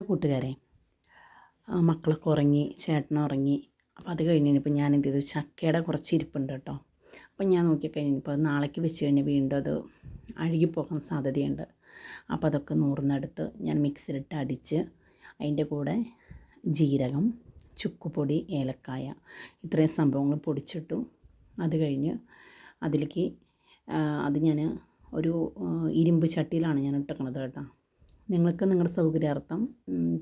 കൂട്ടുകാരെ മക്കളൊക്കെ ഉറങ്ങി ചേട്ടൻ ഉറങ്ങി. അപ്പോൾ അത് കഴിഞ്ഞപ്പോൾ ഞാൻ എന്ത് ചെയ്തു? ചക്കയുടെ കുറച്ച് ഇരിപ്പുണ്ട് കേട്ടോ. അപ്പം ഞാൻ നോക്കിക്കഴിഞ്ഞപ്പോൾ അത് നാളേക്ക് വെച്ച് കഴിഞ്ഞാൽ വീണ്ടും അത് അഴുകിപ്പോകാൻ സാധ്യതയുണ്ട്. അപ്പോൾ അതൊക്കെ നൂറിനെടുത്ത് ഞാൻ മിക്സിയിലിട്ട് അടിച്ച് അതിന്റെ കൂടെ ജീരകം ചുക്കുപൊടി ഏലക്കായ ഇത്രയും സംഭവങ്ങൾ പൊടിച്ചിട്ടു. അത് കഴിഞ്ഞ് അതിലേക്ക് അത് ഞാൻ ഒരു ഇരുമ്പ് ചട്ടിയിലാണ് ഞാൻ ഇട്ടേക്കണത് കേട്ടോ. നിങ്ങൾക്ക് നിങ്ങളുടെ സൗകര്യാർത്ഥം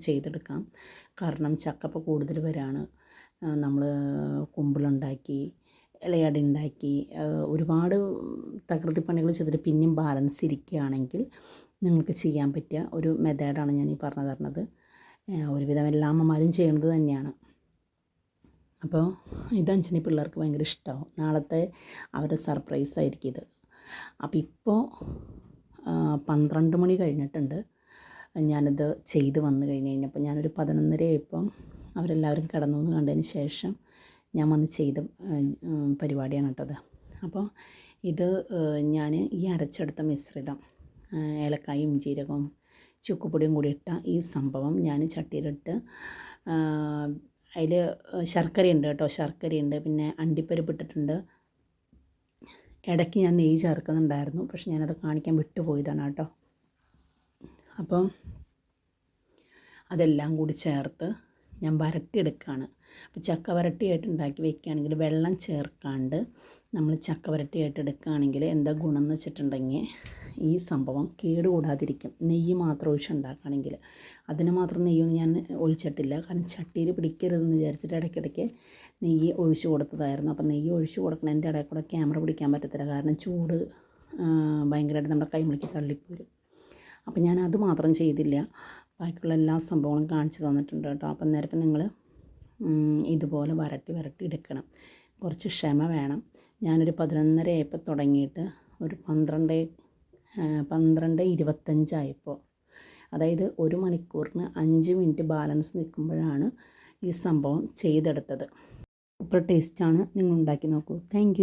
ചെയ്തെടുക്കാം. കാരണം ചക്കപ്പോൾ കൂടുതൽ വരാണ്. നമ്മൾ കുമ്പിളുണ്ടാക്കി ഇലയട ഉണ്ടാക്കി ഒരുപാട് തകൃതി പണികൾ ചെയ്തിട്ട് പിന്നെയും ബാലൻസ് ഇരിക്കുകയാണെങ്കിൽ നിങ്ങൾക്ക് ചെയ്യാൻ പറ്റിയ ഒരു മെത്തേഡാണ് ഞാൻ ഈ പറഞ്ഞു തരുന്നത്. ഒരുവിധം എല്ലാ അമ്മമാരും ചെയ്യുന്നത് തന്നെയാണ്. അപ്പോൾ ഇത് അഞ്ചിനി പിള്ളേർക്ക് ഭയങ്കര ഇഷ്ടമാവും നാളത്തെ അവരുടെ സർപ്രൈസ് ആയിരിക്കും ഇത്. അപ്പോൾ ഇപ്പോൾ പന്ത്രണ്ട് മണി കഴിഞ്ഞിട്ടുണ്ട്. ഞാനിത് ചെയ്ത് വന്നു കഴിഞ്ഞ് കഴിഞ്ഞപ്പോൾ ഞാനൊരു പതിനൊന്നര ആയപ്പം അവരെല്ലാവരും കിടന്നു എന്ന് കണ്ടതിന് ശേഷം ഞാൻ വന്ന് ചെയ്ത പരിപാടിയാണ് കേട്ടത് അപ്പോൾ ഇത് ഞാൻ ഈ അരച്ചെടുത്ത മിശ്രിതം ഏലക്കായും ജീരകവും ചുക്കുപൊടിയും കൂടി ഇട്ട ഈ സംഭവം ഞാൻ ചട്ടിയിലിട്ട് അതിൽ ശർക്കരയുണ്ട് കേട്ടോ ശർക്കരയുണ്ട് പിന്നെ അണ്ടിപ്പരിപ്പ് ഇട്ടിട്ടുണ്ട്. ഇടയ്ക്ക് ഞാൻ നെയ്യ് ചേർക്കുന്നുണ്ടായിരുന്നു പക്ഷെ ഞാനത് കാണിക്കാൻ വിട്ടുപോയതാണ് കേട്ടോ. അപ്പം അതെല്ലാം കൂടി ചേർത്ത് ഞാൻ വരട്ടിയെടുക്കുകയാണ്. അപ്പോൾ ചക്ക വരട്ടിയായിട്ട് ഉണ്ടാക്കി വെക്കുകയാണെങ്കിൽ വെള്ളം ചേർക്കാണ്ട് നമ്മൾ ചക്ക വരട്ടിയായിട്ട് എടുക്കുകയാണെങ്കിൽ എന്താ ഗുണം എന്ന് വെച്ചിട്ടുണ്ടെങ്കിൽ ഈ സംഭവം കേടുകൂടാതിരിക്കും. നെയ്യ് മാത്രം ഒഴിച്ച് ഉണ്ടാക്കുകയാണെങ്കിൽ അതിന് മാത്രം നെയ്യൊന്നും ഞാൻ ഒഴിച്ചിട്ടില്ല. കാരണം ചട്ടിയിൽ പിടിക്കരുതെന്ന് വിചാരിച്ചിട്ട് ഇടയ്ക്കിടയ്ക്ക് നെയ്യ് ഒഴിച്ചു കൊടുത്തതായിരുന്നു. അപ്പോൾ നെയ്യ് ഒഴിച്ച് കൊടുക്കണതിന്റെ ഇടയിൽ കൂടെ ക്യാമറ പിടിക്കാൻ പറ്റത്തില്ല. കാരണം ചൂട് ഭയങ്കരമായിട്ട് നമ്മുടെ കൈമുളിക്ക് തള്ളിപ്പോരും. അപ്പം ഞാൻ അത് മാത്രം ചെയ്തില്ല. ബാക്കിയുള്ള എല്ലാ സംഭവങ്ങളും കാണിച്ചു തന്നിട്ടുണ്ട് കേട്ടോ. അപ്പം നേരത്തെ നിങ്ങൾ ഇതുപോലെ വരട്ടി വരട്ടി എടുക്കണം. കുറച്ച് ക്ഷമ വേണം. ഞാനൊരു പതിനൊന്നര ആയപ്പോൾ തുടങ്ങിയിട്ട് ഒരു പന്ത്രണ്ട് പന്ത്രണ്ട് ഇരുപത്തഞ്ചായപ്പോൾ. അതായത് ഒരു മണിക്കൂറിന് അഞ്ച് മിനിറ്റ് ബാലൻസ് നിൽക്കുമ്പോഴാണ് ഈ സംഭവം ചെയ്തെടുത്തത്. സൂപ്പർ ടേസ്റ്റാണ്. നിങ്ങൾ ഉണ്ടാക്കി നോക്കൂ. താങ്ക്